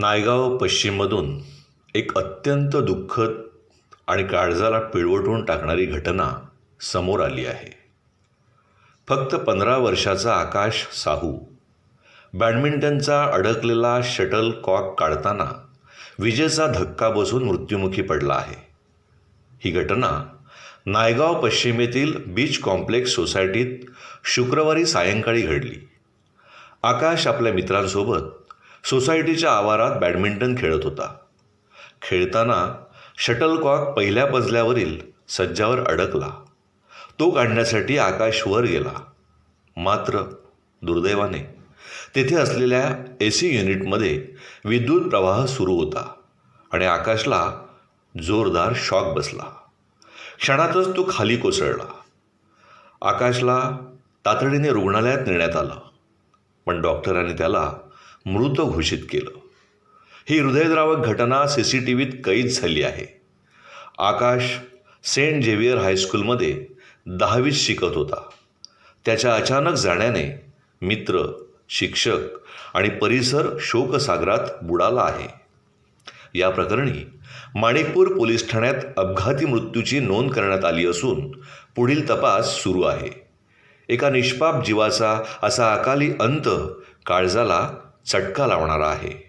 नायगाव पश्चिममधून एक अत्यंत दुःखद आणि काळजाला पिळवटून टाकणारी घटना समोर आली आहे. फक्त पंधरा वर्षाचा आकाश साहू बॅडमिंटनचा अडकलेला शटल कॉक काढताना विजेचा धक्का बसून मृत्युमुखी पडला आहे. ही घटना नायगाव पश्चिमेतील बीच कॉम्प्लेक्स सोसायटीत शुक्रवारी सायंकाळी घडली. आकाश आपल्या मित्रांसोबत सोसायटीच्या आवारात बॅडमिंटन खेळत होता. खेळताना शटलकॉक पहिल्या मजल्यावरील सज्जावर अडकला. तो काढण्यासाठी आकाश वर गेला. मात्र दुर्दैवाने तेथे असलेल्या ए सी युनिटमध्ये विद्युत प्रवाह सुरू होता आणि आकाशला जोरदार शॉक बसला. क्षणातच तो खाली कोसळला. आकाशला तातडीने रुग्णालयात नेण्यात आलं. पण डॉक्टरांनी त्याला मृत घोषित केलं. ही हृदयद्रावक घटना सी सी टी व्हीत कैद झाली आहे. आकाश सेंट झेवियर हायस्कूलमध्ये दहावीत शिकत होता. त्याच्या अचानक जाण्याने मित्र शिक्षक आणि परिसर शोकसागरात बुडाला आहे. या प्रकरणी माणिकपूर पोलीस ठाण्यात अपघाती मृत्यूची नोंद करण्यात आली असून पुढील तपास सुरू आहे. एका निष्पाप जीवाचा असा अकाली अंत काळजाला चटका लावणारा आहे.